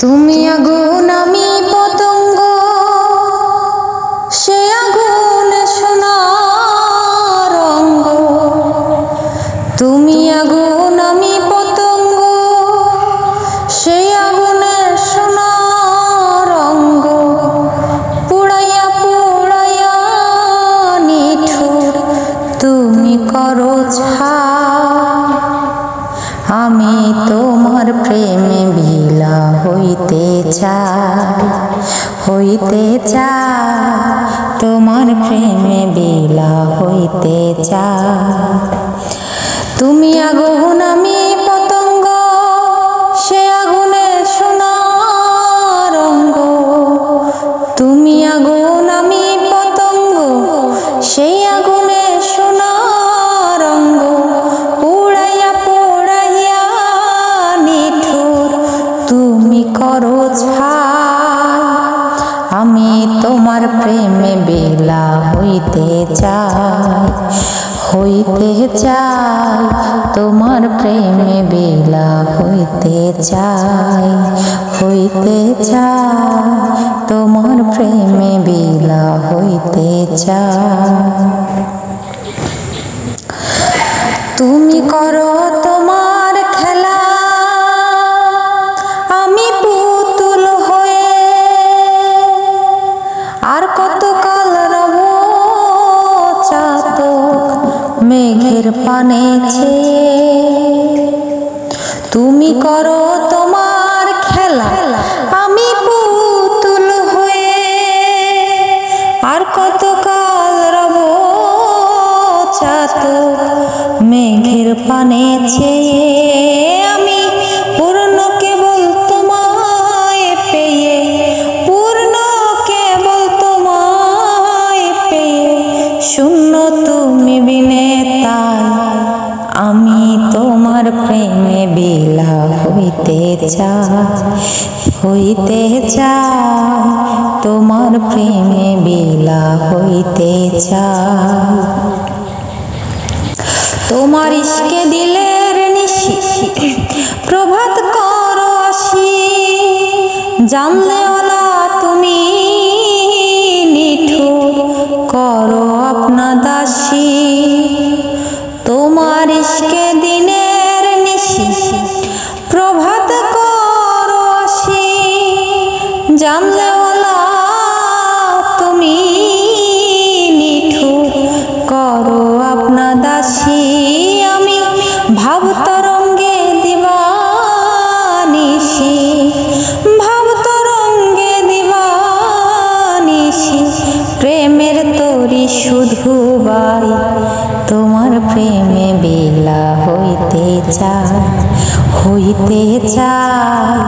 তুমি আগুন, আমি পতঙ্গ। সে আগুন সোনার রঙ্গ তুমি আগুন, আমি পতঙ্গ। সে আগুনে সোনার রঙ্গ পুড়াইয়া পুড়াইয়া নিঠুর তুমি করো ছা আমি তোমার প্রেমে হইতে চা হইতে চা তোমার প্রেমে বিলা হইতে চা। তুমি আগুন আমি করো আমি তোমার প্রেমে বেলা হইতে চাই হইতে চাই, তোমার প্রেমে বেলা হইতে চাই হইতে চাই, তোমার প্রেমে বেলা হইতে চাই। ছেয়ে তুমি করো তোমার খেলা, আমি পুতুল হয়ে আর কত কাল রব চাতক মেঘের পানে ছেয়ে আমি পূর্ণ কেবল তোমায় পেয়ে, পূর্ণ কেবল তোমায় পেয়ে, শূন্য তুমি বিনে আমি তোমার প্রেমে বিলা হইতে চাই হইতে চাই তোমার প্রেমে বিলা হইতে চাই তোমার ইস্কে দিলের নিশি, প্রভাত করো আসি। জানলে ওলা তুমি নিঠু করো আপনা দাসী। জানলে তুমি নিঠু করো আপনা দাসী, আমি ভাব তরঙ্গে দিবানিসি। ভাব তরঙ্গে দিবানিসি, প্রেমের তরি শুধু বাই। তোমার প্রেমে বেলা হইতে চাই হইতে চাই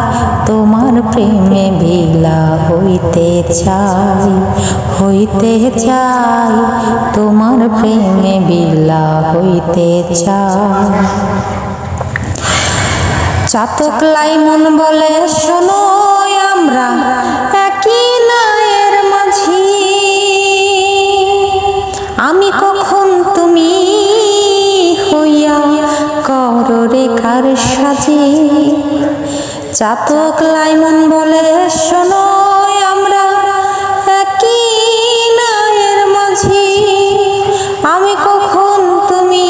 তোমার প্রেমে বেলা হইতে চাই। হইতে চাই, তোমার প্রেমে বিলা হইতে চাই। চাতক লাইমন বলে শোনো আমরা সাজি চাতক লাইমন বলে, শোনো, আমরা একই নায়ের মাঝি। আমি কখন তুমি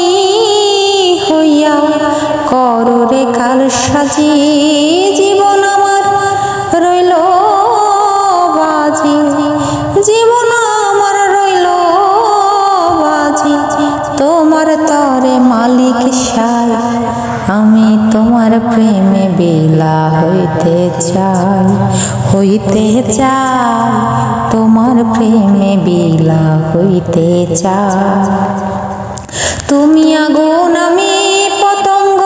হইয়া কর কাল সাজি? হইতে চাই হইতে চাই, তোমার প্রেমে বিলা হইতে চাই। তুমি আগুন, আমি পতঙ্গ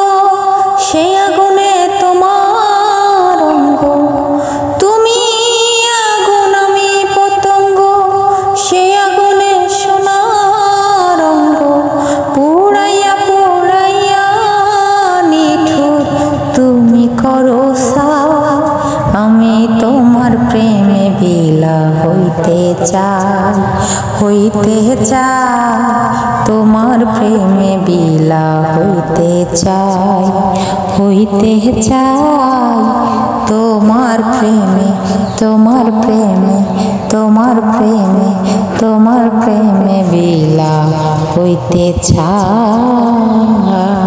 সেই আগুনে তোমার অঙ্গ। তুমি আগুন, আমি পতঙ্গ সেই আগুনে সোনার অঙ্গ। পুড়াইয়া পুড়াইয়া নিঠুর, তুমি করো সা বিলা হইতে চাই হইতে চাই তোমার প্রেমে বিলা হইতে চাই হইতে চাই, তোমার প্রেমে তোমার প্রেমে তোমার প্রেমে তোমার প্রেমে বিলা হইতে চায়